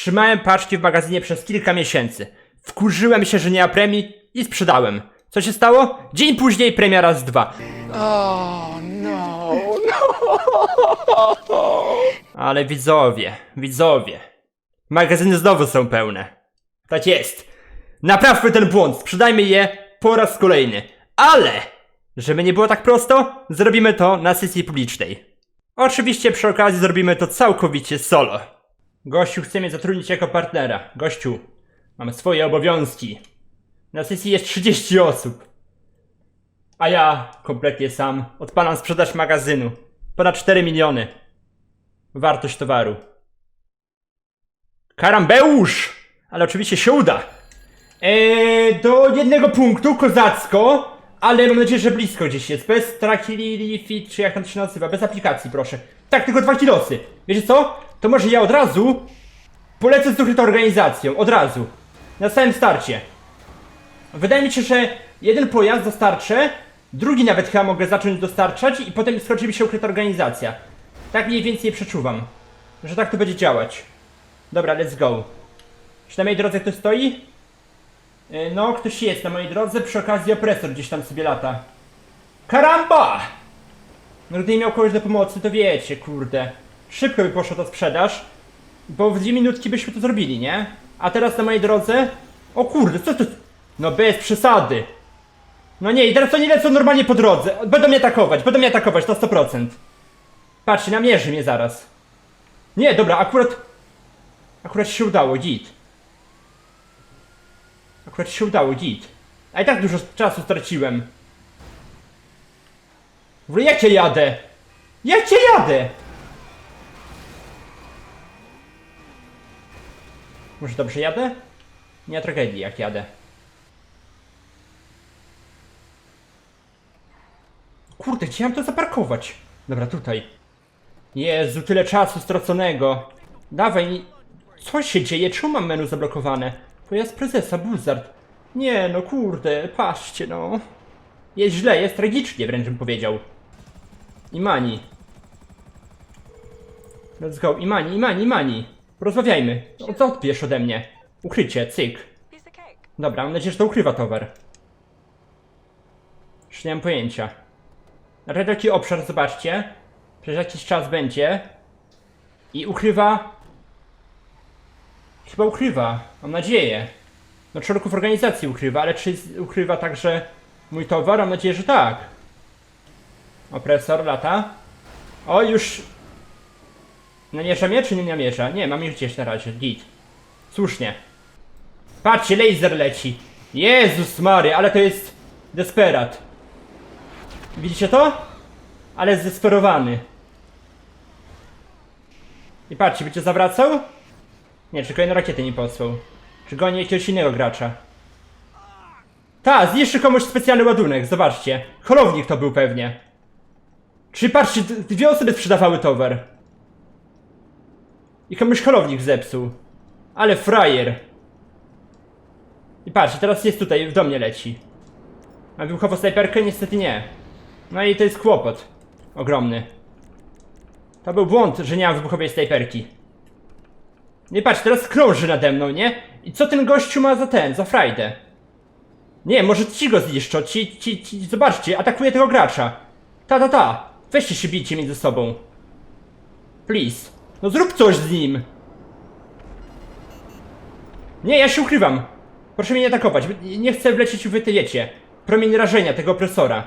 Trzymałem paczki w magazynie przez kilka miesięcy. Wkurzyłem się, że nie ma premii i sprzedałem. Co się stało? Dzień później premia raz dwa. Oh no, Ale widzowie, widzowie. Magazyny znowu są pełne. Tak jest. Naprawmy ten błąd, sprzedajmy je po raz kolejny. Ale, żeby nie było tak prosto, zrobimy to na sesji publicznej. Oczywiście przy okazji zrobimy to całkowicie solo. Gościu chce mnie zatrudnić jako partnera. Gościu, mam swoje obowiązki. Na sesji jest 30 osób. A ja, kompletnie sam, odpalam sprzedaż magazynu. Ponad 4 miliony. Wartość towaru. Karambeusz! Ale oczywiście się uda. Eee, do jednego punktu, kozacko, ale mam nadzieję, że blisko gdzieś jest. Bez traki, fit, czy jak tam się nazywa, bez aplikacji, proszę. Tak, tylko dwa kilosy. Wiecie co? To może ja od razu polecę z ukrytą organizacją, od razu. Na samym starcie. Wydaje mi się, że jeden pojazd dostarczę, drugi nawet chyba mogę zacząć dostarczać i potem skończy mi się ukryta organizacja. Tak mniej więcej przeczuwam, że tak to będzie działać. Dobra, let's go. Czy na mojej drodze ktoś stoi? Yy, No, ktoś jest na mojej drodze, przy okazji opresor gdzieś tam sobie lata. Karamba! No gdyby miał kogoś do pomocy, to wiecie, kurde. Szybko by poszła ta sprzedaż, bo w dwie minutki byśmy to zrobili, nie? A teraz na mojej drodze... O kurde, co to... No bez przesady. No nie, i teraz oni lecą normalnie po drodze. Będą mnie atakować, będą mnie atakować, to 100%. Patrzcie, namierzy mnie zaraz. Nie, dobra, akurat... Akurat się udało, git. Akurat się udało, git. A i tak dużo czasu straciłem. W ogóle jak ja jadę? Jak ja jadę? Może dobrze jadę? Nie ma tragedii jak jadę. Kurde, gdzie mam to zaparkować? Dobra, tutaj. Jezu, tyle czasu straconego. Dawaj, co się dzieje? Czemu mam menu zablokowane? Pojazd prezesa, Buzzard. Nie, no kurde, patrzcie no. Jest źle, jest tragicznie, wręcz bym powiedział. Imani. Let's go, Imani, Imani, Imani. Porozmawiajmy. O, co odbierz ode mnie? Ukrycie, cyk. Dobra, mam nadzieję, że to ukrywa towar. Już nie mam pojęcia. Ale taki obszar, zobaczcie. Przez jakiś czas będzie. I ukrywa... Chyba ukrywa, mam nadzieję. No członków organizacji ukrywa, ale czy ukrywa także mój towar? Mam nadzieję, że tak. Opresor lata. O, już... Namierza mnie, czy nie namierza? Nie, mam już gdzieś na razie, git. Słusznie. Patrzcie, laser leci. Jezus Mary, ale to jest desperat. Widzicie to? Ale zdesperowany. I patrzcie, będzie zawracał? Nie, czy kolejną rakietę nie posłał. Czy goni jakiegoś innego gracza. Ta, zniszczy komuś specjalny ładunek, zobaczcie. Holownik to był pewnie. Czy patrzcie, dwie osoby sprzedawały towar. I komuś holownik zepsuł. Ale frajer. I patrz, teraz jest tutaj, do mnie leci. A wybuchową snajperkę? Niestety nie. No i to jest kłopot. Ogromny. To był błąd, że nie mam wybuchowej snajperki. Nie patrz, teraz krąży nade mną, nie? I co ten gościu ma za ten, za frajdę? Nie, może ci go zniszczą, ci, ci, ci, zobaczcie, atakuje tego gracza. Ta, ta, ta. Weźcie się bijcie między sobą. Please. No zrób coś z nim. Nie, ja się ukrywam. Proszę mnie nie atakować. Nie chcę wlecieć w wytyjecie. Promień rażenia tego opresora.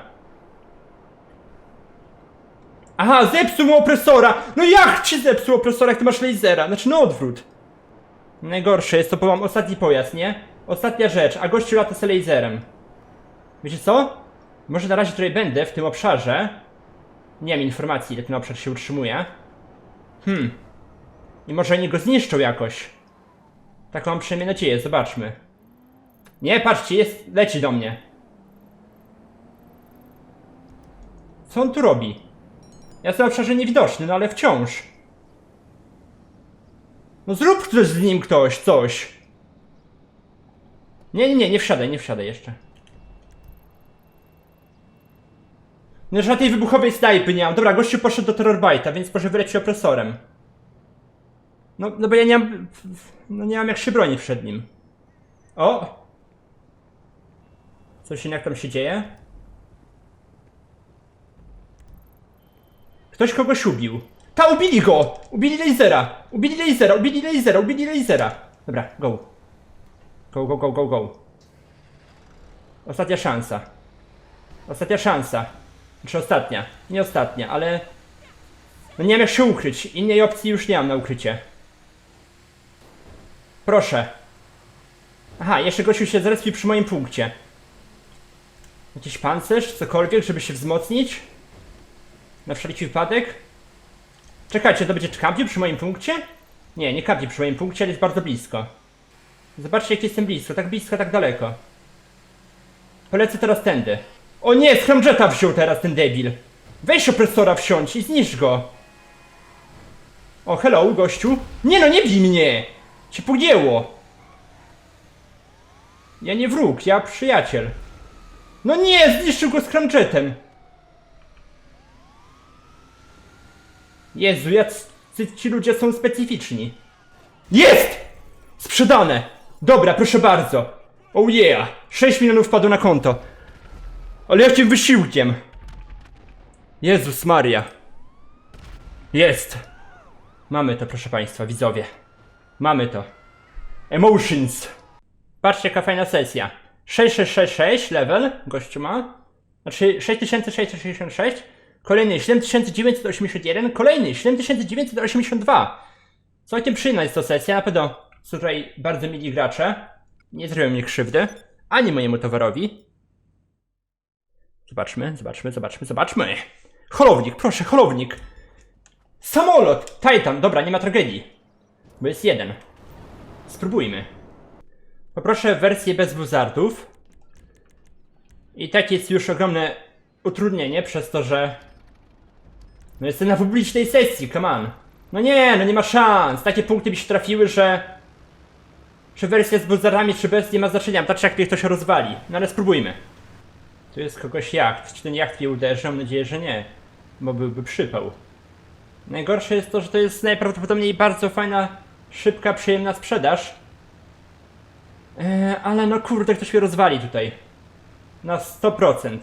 Aha, zepsuł mu opresora! No jak ci zepsuł opresora, jak ty masz lasera? Znaczy, no odwrót. Najgorsze jest to, bo mam ostatni pojazd, nie? Ostatnia rzecz, a gościu lata z laserem. Wiecie co? Może na razie tutaj będę, w tym obszarze. Nie mam informacji, ile ten obszar się utrzymuje. Hmm. I może oni go zniszczą jakoś. Taką mam przynajmniej nadzieję, zobaczmy. Nie, patrzcie, jest, leci do mnie. Co on tu robi? Ja jestem w obszarze niewidoczny, no ale wciąż. No zrób coś z nim ktoś, coś. Nie, nie, nie, nie wsiadaj, nie wsiadaj jeszcze. No żadnej wybuchowej snajpy nie mam. Dobra, gościu poszedł do terrorbajta, więc może wyleci opresorem. No, no bo ja nie mam... No nie mam jak się bronić przed nim. O! Coś innego tam się dzieje? Ktoś kogoś ubił. Ta, ubili go! Ubili lasera! Ubili lasera, ubili lasera, ubili lasera! Dobra, go. Go, go, go, go, go. Ostatnia szansa. Ostatnia szansa. Znaczy ostatnia. Nie ostatnia, ale... No nie wiem jak się ukryć. Innej opcji już nie mam na ukrycie. Proszę. Aha, jeszcze gościu się zrespił przy moim punkcie. Jakiś pancerz, cokolwiek, żeby się wzmocnić? Na wszelki wypadek? Czekajcie, to będzie kampił przy moim punkcie? Nie, nie kampi przy moim punkcie, ale jest bardzo blisko. Zobaczcie jak jestem blisko, tak blisko, tak daleko. Polecę teraz tędy. O nie, Scramjeta wziął teraz ten debil. Weź opresora wsiądź i zniszcz go. O, hello, gościu. Nie no, nie bij mnie! Cię pogięło. Ja nie wróg, ja przyjaciel. No nie, zniszczył go Scramjetem. Jezu, jacy ci ludzie są specyficzni. Jest! Sprzedane! Dobra, proszę bardzo. Oh yeah! 6 milionów wpadło na konto. Ale jakim wysiłkiem! Jezus Maria. Jest! Mamy to, proszę państwa, widzowie. Mamy to. Emotions. Patrzcie, jaka fajna sesja. 6666 level, gościu ma. Znaczy 6666. Kolejny 7981. Kolejny 7982. Całkiem przyjemna jest to sesja. Na pewno są tutaj bardzo mili gracze. Nie zrobią mi krzywdy. Ani mojemu towarowi. Zobaczmy, zobaczmy, zobaczmy, zobaczmy. Holownik, proszę, holownik. Samolot! Titan, dobra, nie ma tragedii. Bo jest jeden. Spróbujmy. Poproszę wersję bez buzardów. I tak jest już ogromne utrudnienie przez to, że... No jestem na publicznej sesji, come on. No nie, no nie ma szans. Takie punkty mi się trafiły, że... Czy wersja z buzardami, czy bez, nie ma znaczenia. Patrz jak mnie ktoś rozwali. No ale spróbujmy. Tu jest kogoś jacht. Czy ten jacht mnie uderzy? Mam nadzieję, że nie. Bo byłby przypał. Najgorsze jest to, że to jest najprawdopodobniej bardzo fajna, szybka, przyjemna sprzedaż. Eee, ale no kurde, ktoś mnie rozwali tutaj. Na 100%.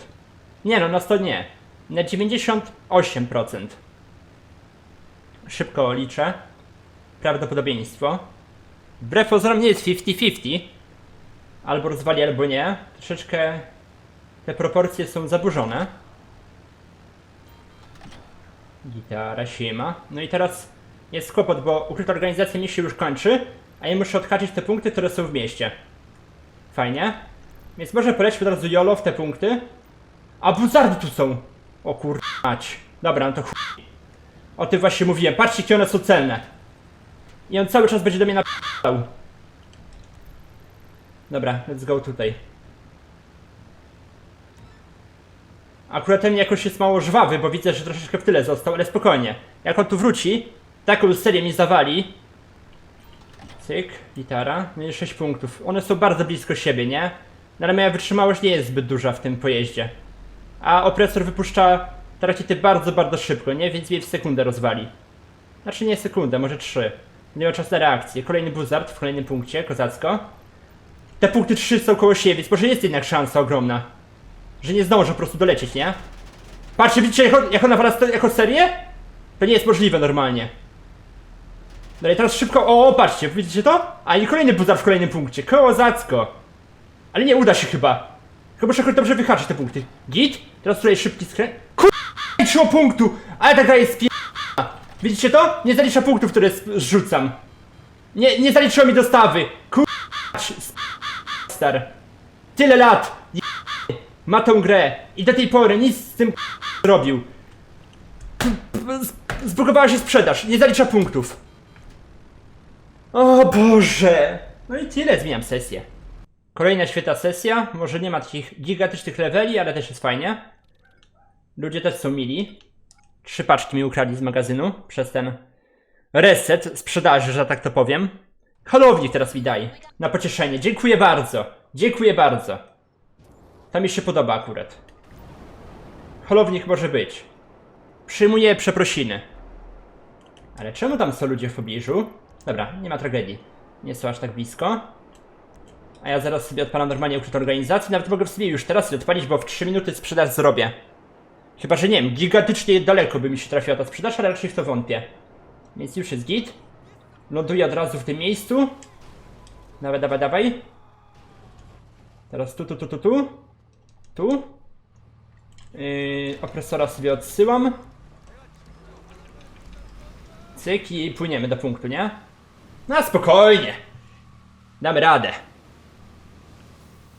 Nie no, na 100 nie. Na 98%. Szybko liczę. Prawdopodobieństwo. Wbrew pozorom nie jest 50-50. Albo rozwali, albo nie. Troszeczkę te proporcje są zaburzone. Gitara, siema. No i teraz jest kłopot, bo ukryta organizacja mi się już kończy, a ja muszę odhaczyć te punkty, które są w mieście. Fajnie. Więc może polećmy od razu YOLO w te punkty. A buzardy tu są! O kur... Dobra, no to. O tym właśnie mówiłem. Patrzcie, jakie one są celne. I on cały czas będzie do mnie napisał. Dobra, let's go tutaj. Akurat ten jakoś jest mało żwawy, bo widzę, że troszeczkę w tyle został, ale spokojnie. Jak on tu wróci, taką serię mi zawali. Cyk, gitara. No i 6 punktów. One są bardzo blisko siebie, nie? No ale moja wytrzymałość nie jest zbyt duża w tym pojeździe. A opresor wypuszcza te rakiety bardzo, bardzo szybko, nie? Więc mnie w sekundę rozwali. Znaczy nie sekundę, może 3. Nie ma czas na reakcję. Kolejny buzard w kolejnym punkcie, kozacko. Te punkty 3 są koło siebie, więc może jest jednak szansa ogromna. Że nie zdążę po prostu dolecieć, nie? Patrzcie, widzicie jak, jak ona wala jako serię? To nie jest możliwe normalnie. Dalej, teraz szybko, o, patrzcie, widzicie to? A i kolejny buzard w kolejnym punkcie, kozacko. Ale nie uda się chyba. Chyba muszę dobrze wyhaczyć te punkty. Git? Teraz tutaj szybki skręt. Kur... Trzymał punktu! Ale ta gra jest pie... Widzicie to? Nie zalicza punktów, które zrzucam. Nie, nie zaliczyło mi dostawy. Kur... Star. Tyle lat. Ma tą grę. I do tej pory nic z tym zrobił. Z- Zbugowała się sprzedaż. Nie zalicza punktów. O Boże. No i tyle, zmieniam sesję. Kolejna świetna sesja. Może nie ma takich gigantycznych leveli, ale też jest fajnie. Ludzie też są mili. Trzy paczki mi ukradli z magazynu przez ten reset sprzedaży, że tak to powiem. Holownik teraz mi daj. Na pocieszenie. Dziękuję bardzo. Dziękuję bardzo. To mi się podoba akurat. Holownik może być. Przyjmuję przeprosiny. Ale czemu tam są ludzie w pobliżu? Dobra, nie ma tragedii. Nie są aż tak blisko. A ja zaraz sobie odpalam normalnie ukrytą organizację. Nawet mogę w sobie już teraz odpalić, bo w 3 minuty sprzedaż zrobię. Chyba, że nie wiem, gigantycznie daleko by mi się trafiła ta sprzedaż, ale raczej w to wątpię. Więc już jest git. Ląduję od razu w tym miejscu. Dawaj, dawaj, dawaj. Teraz tu, tu, tu, tu, tu. Tu. Yy, opresora sobie odsyłam. Cyk i płyniemy do punktu, nie? No spokojnie. Damy radę.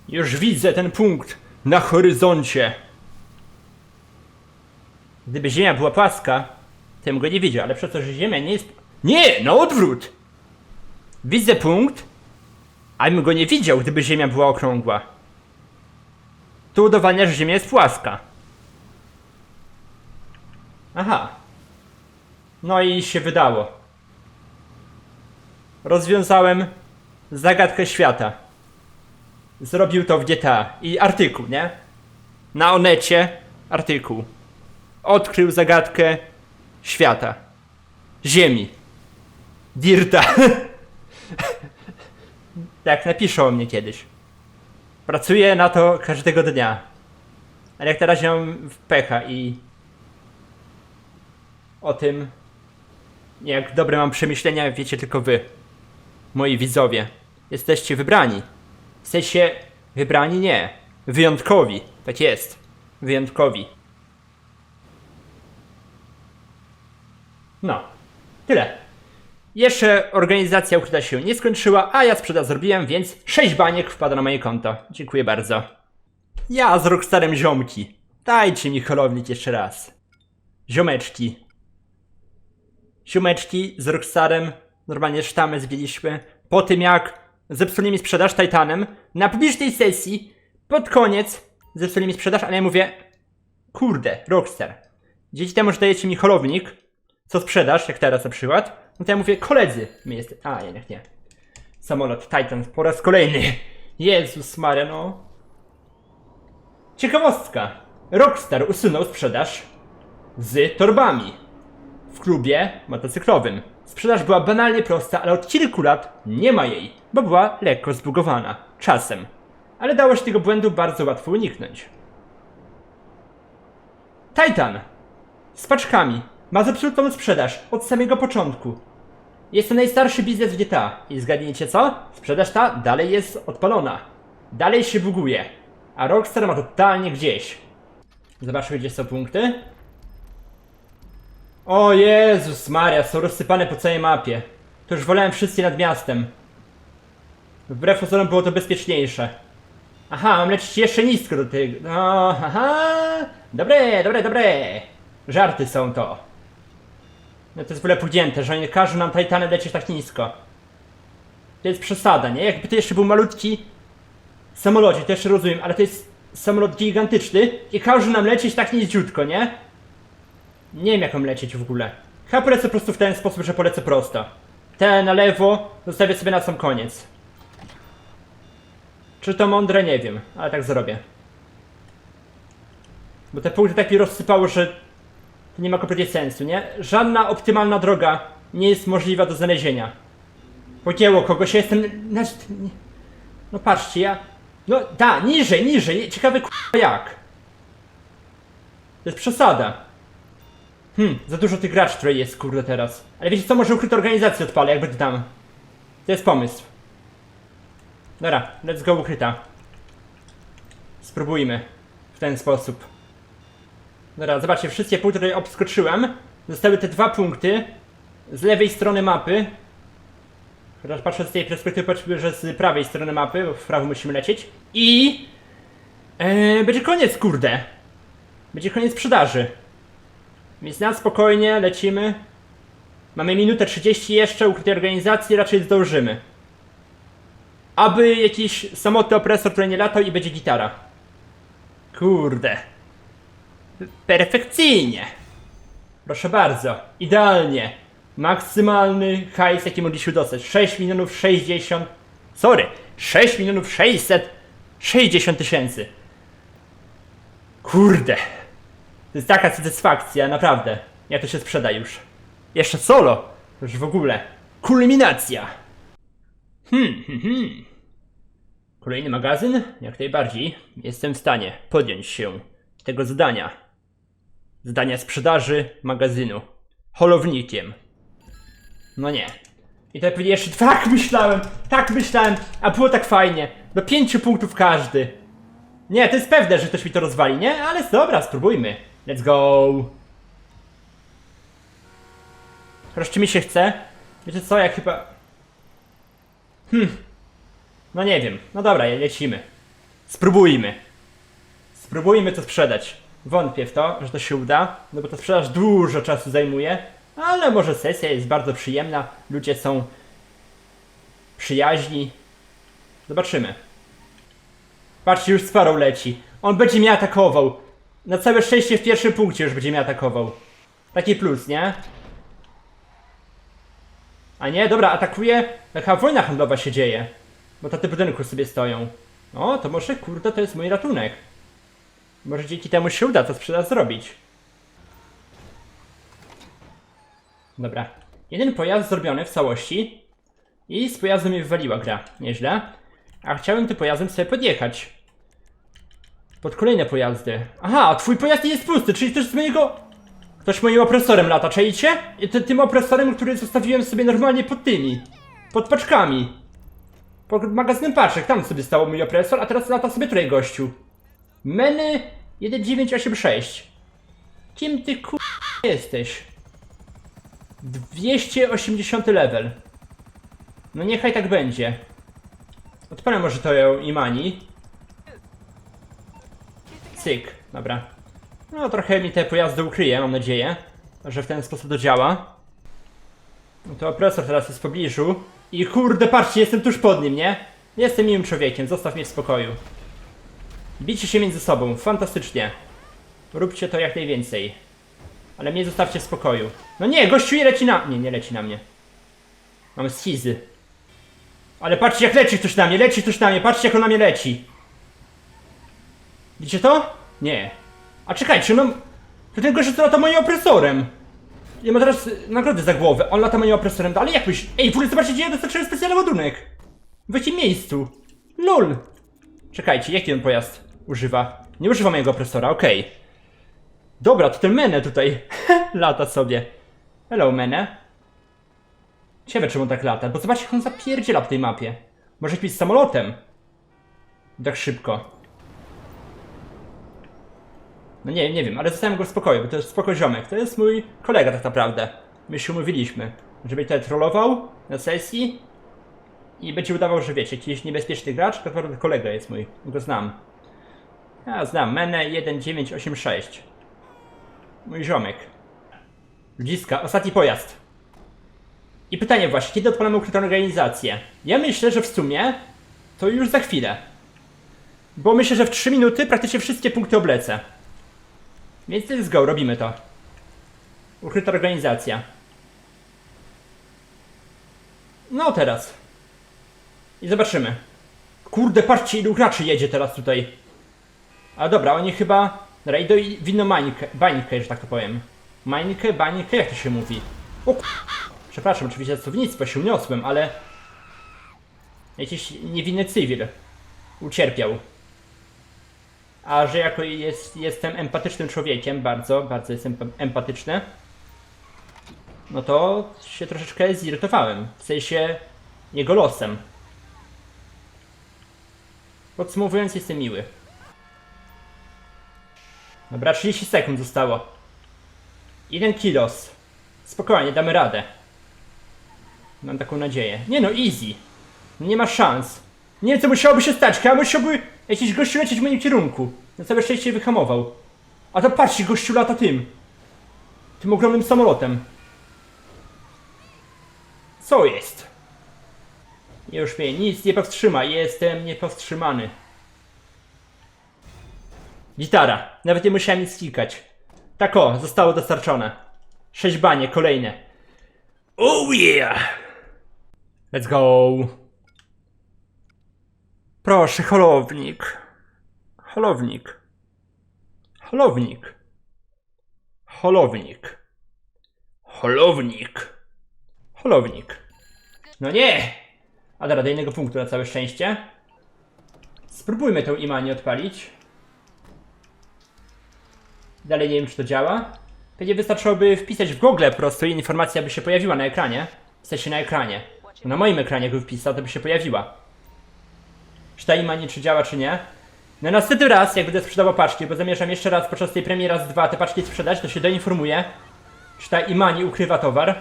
Już widzę ten punkt na horyzoncie. Gdyby Ziemia była płaska, to bym go nie widział, ale przez to, że Ziemia nie jest... Nie, na odwrót! Widzę punkt, a bym go nie widział, gdyby Ziemia była okrągła. Tu udowadnia, że Ziemia jest płaska. Aha. No i się wydało. Rozwiązałem zagadkę świata. Zrobił to w GTA. I artykuł, nie? Na Onecie artykuł. Odkrył zagadkę świata. Ziemi. Dirta. tak napiszą o mnie kiedyś. Pracuję na to każdego dnia. Ale jak teraz mam w pecha i o tym, jak dobre mam przemyślenia, wiecie tylko wy, moi widzowie. Jesteście wybrani. Jesteście wybrani? Nie. Wyjątkowi. Tak jest. Wyjątkowi. No. Tyle. Jeszcze organizacja ukryta się nie skończyła, a ja sprzedaż zrobiłem, więc 6 baniek wpada na moje konto. Dziękuję bardzo. Ja z Rockstarem ziomki. Dajcie mi holownik jeszcze raz. Ziomeczki. Ziomeczki z Rockstarem normalnie sztamę zbiliśmy. Po tym jak zepsuli mi sprzedaż Titanem na publicznej sesji pod koniec zepsuli mi sprzedaż, ale ja mówię kurde, Rockstar. Dzięki temu, że dajecie mi holownik, co sprzedaż, jak teraz na przykład, no to ja mówię, koledzy, my jesteśmy. A, jednak nie. Samolot Titan po raz kolejny. Jezus Maria, no. Ciekawostka. Rockstar usunął sprzedaż z torbami w klubie motocyklowym. Sprzedaż była banalnie prosta, ale od kilku lat nie ma jej, bo była lekko zbugowana. Czasem. Ale dało się tego błędu bardzo łatwo uniknąć. Titan z paczkami ma zepsutą sprzedaż od samego początku. Jest to najstarszy biznes w GTA. I zgadnijcie co? Sprzedaż ta dalej jest odpalona. Dalej się buguje. A Rockstar ma totalnie gdzieś. Zobaczmy gdzie są punkty. O Jezus Maria, są rozsypane po całej mapie. To już wolałem wszystkie nad miastem. Wbrew pozorom było to bezpieczniejsze. Aha, mam lecieć jeszcze nisko do tego. No, aha. Dobre, dobre, dobre. Żarty są to. No to jest w ogóle pudzięte, że oni każą nam Titanem lecieć tak nisko. To jest przesada, nie? Jakby to jeszcze był malutki samolocie, to jeszcze rozumiem, ale to jest samolot gigantyczny i każą nam lecieć tak niziutko, nie? Nie wiem jak lecieć w ogóle. Chyba polecę po prostu w ten sposób, że polecę prosto. Te na lewo zostawię sobie na sam koniec. Czy to mądre? Nie wiem, ale tak zrobię. Bo te punkty tak mi rozsypały, że nie ma kompletnie sensu, nie? Żadna optymalna droga nie jest możliwa do znalezienia. Pogięło kogoś, ja jestem... No patrzcie, ja... No da, niżej, niżej, ciekawe k***a jak. To jest przesada. Hmm, za dużo tych graczy, które jest, kurde, teraz. Ale wiecie co, może ukryte organizacje odpalę, jak będę tam. To jest pomysł. Dobra, let's go ukryta. Spróbujmy. W ten sposób. Dobra, zobaczcie, wszystkie punkty tutaj obskoczyłem. Zostały te dwa punkty z lewej strony mapy. Chociaż patrzę z tej perspektywy, że z prawej strony mapy, bo w prawo musimy lecieć. I... E, będzie koniec, kurde. Będzie koniec sprzedaży. Więc na spokojnie lecimy. Mamy minutę 30 jeszcze, ukrytej organizacji, raczej zdążymy. Aby jakiś samotny opresor, który nie latał i będzie gitara. Kurde. Perfekcyjnie. Proszę bardzo. Idealnie. Maksymalny hajs, jaki mogliśmy dostać. 6 milionów 60. Sorry. 6 milionów 660 tysięcy. Kurde. To jest taka satysfakcja, naprawdę. Jak to się sprzeda już. Jeszcze solo. Już w ogóle. Kulminacja. Hmm, hmm, hmm. Kolejny magazyn? Jak najbardziej. Jestem w stanie podjąć się tego zadania. Zadania sprzedaży magazynu. Holownikiem. No nie. I to pewnie jeszcze tak myślałem, tak myślałem, a było tak fajnie. Do pięciu punktów każdy. Nie, to jest pewne, że ktoś mi to rozwali, nie? Ale dobra, spróbujmy. Let's go. Wreszcie mi się chce. Wiecie co, jak chyba... Hmm. No nie wiem. No dobra, lecimy. Spróbujmy. Spróbujmy to sprzedać. Wątpię w to, że to się uda, no bo to sprzedaż dużo czasu zajmuje, ale może sesja jest bardzo przyjemna, ludzie są przyjaźni. Zobaczymy. Patrzcie, już Sparrow leci. On będzie mnie atakował. Na całe szczęście w pierwszym punkcie już będzie mnie atakował. Taki plus, nie? A nie, dobra, atakuje. Taka wojna handlowa się dzieje. Bo te budynku sobie stoją. O, to może kurde, to jest mój ratunek. Może dzięki temu się uda to sprzeda zrobić. Dobra. Jeden pojazd zrobiony w całości. I z pojazdu mnie wywaliła gra. Nieźle. A chciałem tym pojazdem sobie podjechać. Pod kolejne pojazdy. Aha, twój pojazd nie jest pusty, czyli ktoś z mojego... Ktoś moim opresorem lata, czajcie? I ty, tym opresorem, który zostawiłem sobie normalnie pod tymi. Pod paczkami. Pod magazynem paczek, tam sobie stało mój opresor, a teraz lata sobie tutaj gościu. Meny 1986. Kim ty ku... jesteś? 280 level. No niechaj tak będzie. Odpalę może to ją Imani. Cyk, dobra. No trochę mi te pojazdy ukryje, mam nadzieję, że w ten sposób to działa. No to opresor teraz jest w pobliżu. I kurde, patrzcie, jestem tuż pod nim, nie? Jestem miłym człowiekiem, zostaw mnie w spokoju. Bicie się między sobą, fantastycznie. Róbcie to jak najwięcej. Ale mnie zostawcie w spokoju. No nie, gościu nie leci na... Nie, nie leci na mnie. Mam schizy. Ale patrzcie jak leci ktoś na mnie, leci ktoś na mnie, patrzcie jak on na mnie leci. Widzicie to? Nie. A czekajcie, no... To ten gościu co lata moim opresorem. Ja mam teraz y, nagrodę za głowę, on lata moim opresorem, ale jak byś... Ej, w ogóle zobaczcie gdzie ja dostarczyłem specjalny ładunek. W jakim miejscu? LOL. Czekajcie, jaki on pojazd używa? Nie używa mojego opresora, okej. Dobra, to ten Mene tutaj lata sobie. Hello, Mene. Ciekawe, czemu tak lata, bo zobaczcie, jak on zapierdziela w tej mapie. Może być samolotem. Tak szybko. No nie, nie wiem, ale zostawiam go w spokoju, bo to jest spoko ziomek. To jest mój kolega tak naprawdę. My się umówiliśmy, żeby tutaj trollował na sesji i będzie udawał, że wiecie, jakiś niebezpieczny gracz, tak naprawdę kolega jest mój, go znam. Ja znam, Mene 1986. Mój ziomek. Ludziska, ostatni pojazd. I pytanie właśnie, kiedy odpalamy ukrytą organizację? Ja myślę, że w sumie to już za chwilę. Bo myślę, że w 3 minuty praktycznie wszystkie punkty oblecę. Więc let's go, robimy to. Ukryta organizacja. No teraz. I zobaczymy. Kurde, patrzcie ilu graczy jedzie teraz tutaj. A dobra, oni chyba... Dobra, idą i w inną bańkę, bańkę, że tak to powiem. Mańkę, bańkę, jak to się mówi? O Przepraszam, oczywiście za słownictwo się uniosłem, ale... Jakiś niewinny cywil ucierpiał. A że jako jest, jestem empatycznym człowiekiem, bardzo, bardzo jestem em- empatyczny, no to się troszeczkę zirytowałem. W sensie jego losem. Podsumowując, jestem miły. Dobra, 30 sekund zostało. Jeden kilos. Spokojnie, damy radę. Mam taką nadzieję. Nie no, easy. Nie ma szans. Nie wiem, co musiałoby się stać. Chyba musiałby jakiś gościu lecieć w moim kierunku. Na całe szczęście wyhamował. A to patrzcie, gościu lata tym. Tym ogromnym samolotem. Co jest? Już mnie nic nie powstrzyma. Jestem niepowstrzymany. Gitara. Nawet nie musiałem nic klikać. Tak o, zostało dostarczone. Sześć banie, kolejne. Oh yeah! Let's go! Proszę, holownik. Holownik. Holownik. Holownik. Holownik. Holownik. No nie! A dobra, do innego punktu na całe szczęście. Spróbujmy tą imanię odpalić. Dalej nie wiem, czy to działa. Pewnie wystarczyłoby wpisać w Google po prostu i informacja by się pojawiła na ekranie. W sensie na ekranie. Na moim ekranie, jakby wpisał, to by się pojawiła. Czy ta imanie, czy działa, czy nie. No następny raz, jak będę sprzedawał paczki, bo zamierzam jeszcze raz podczas tej premiery raz dwa te paczki sprzedać, to się doinformuję, czy ta imani ukrywa towar,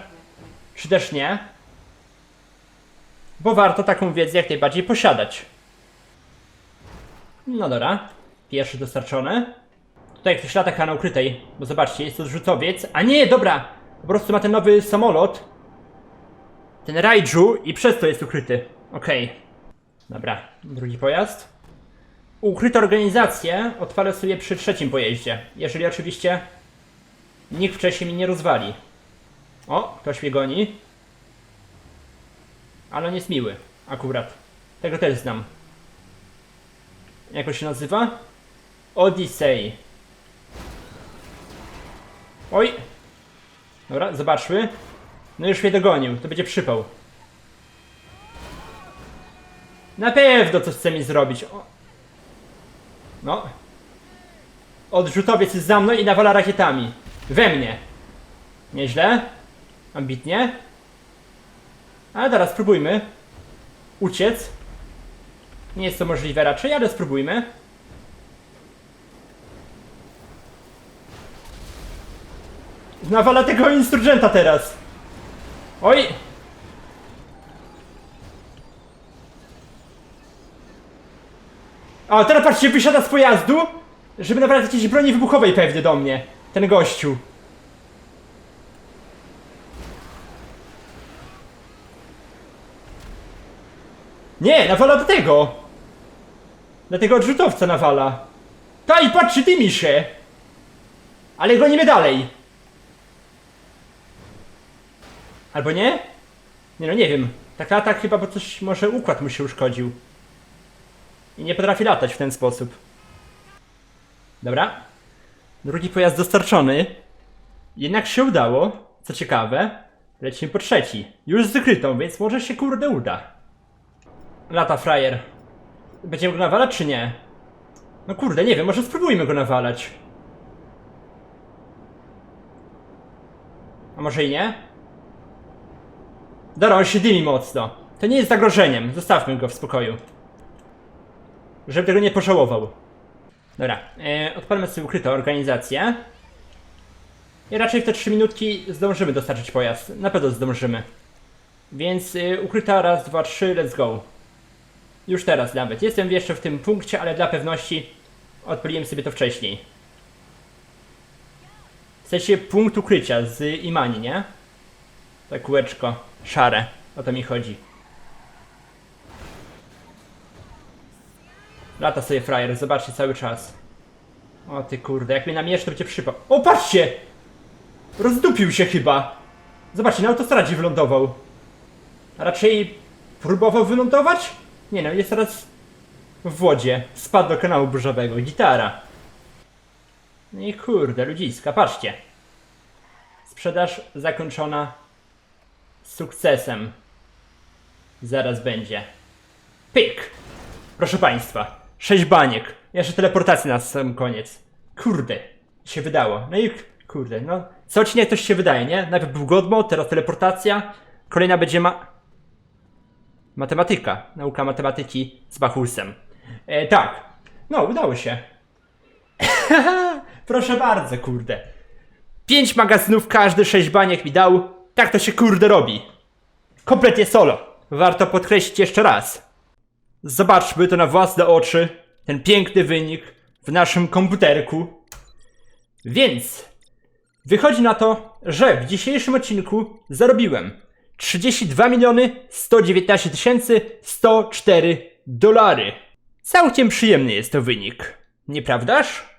czy też nie. Bo warto taką wiedzę jak najbardziej posiadać. No dobra, pierwszy dostarczony. Tutaj ktoś lata na ukrytej, bo zobaczcie, jest to zrzutowiec. A nie, dobra, po prostu ma ten nowy samolot. Ten Raiju i przez to jest ukryty. Okej. Dobra, drugi pojazd. Ukryte organizacje odpalę sobie przy trzecim pojeździe. Jeżeli oczywiście nikt wcześniej mi nie rozwali. O, ktoś mnie goni. Ale on jest miły, akurat. Tego też znam. Jak on się nazywa? Odyssey. Oj! Dobra, zobaczmy. No już mnie dogonił, to będzie przypał. Na pewno coś chce mi zrobić. O. No. Odrzutowiec jest za mną i nawala rakietami. We mnie. Nieźle. Ambitnie. Ale teraz spróbujmy. Uciec. Nie jest to możliwe raczej, ale spróbujmy. Nawala tego insurgenta teraz. Oj! A teraz patrzcie, wysiada z pojazdu, żeby naprawić jakieś broni wybuchowej pewnie do mnie. Ten gościu. Nie, nawala do tego. Do tego odrzutowca nawala. Taj, patrzcie, dymi się. Ale gonimy dalej. Albo nie? Nie no, nie wiem. Tak lata chyba, bo coś, może układ mu się uszkodził. I nie potrafi latać w ten sposób. Dobra. Drugi pojazd dostarczony. Jednak się udało. Co ciekawe, lecimy po trzeci. Już z wykrytą, więc może się kurde uda. Lata frajer. Będziemy go nawalać czy nie? No kurde, nie wiem, może spróbujmy go nawalać. A może i nie? Dobra, on się dymi mocno. To nie jest zagrożeniem. Zostawmy go w spokoju. Żeby tego nie pożałował. Dobra, e, odpalmy sobie ukrytą organizację. I raczej w te 3 minutki zdążymy dostarczyć pojazd. Na pewno zdążymy. Więc y, ukryta raz, dwa, trzy, let's go. Już teraz nawet. Jestem jeszcze w tym punkcie, ale dla pewności odpaliłem sobie to wcześniej. W sensie punkt ukrycia z Imani, nie? Tak kółeczko szare. O to mi chodzi. Lata sobie frajer, zobaczcie cały czas. O ty kurde, jak mnie namierz, to będzie przypał. O, patrzcie! Rozdupił się chyba. Zobaczcie, na autostradzie wylądował. A raczej próbował wylądować? Nie no, jest teraz w wodzie. Spadł do kanału burzowego. Gitara. No i kurde, ludziska, patrzcie. Sprzedaż zakończona sukcesem. Zaraz będzie. Pyk! Proszę Państwa, sześć baniek. Jeszcze teleportacja na sam koniec. Kurde, się wydało. No i kurde, no. Co odcinek coś się wydaje, nie? Najpierw był Godmo, teraz teleportacja. Kolejna będzie ma... Matematyka. Nauka matematyki z Bachusem. E, tak. No, udało się. Proszę bardzo, kurde. Pięć magazynów, każdy sześć baniek mi dał. Tak to się kurde robi. Kompletnie solo. Warto podkreślić jeszcze raz. Zobaczmy to na własne oczy. Ten piękny wynik w naszym komputerku. Więc wychodzi na to, że w dzisiejszym odcinku zarobiłem 32 miliony 119 tysięcy 104 dolary. Całkiem przyjemny jest to wynik. Nieprawdaż?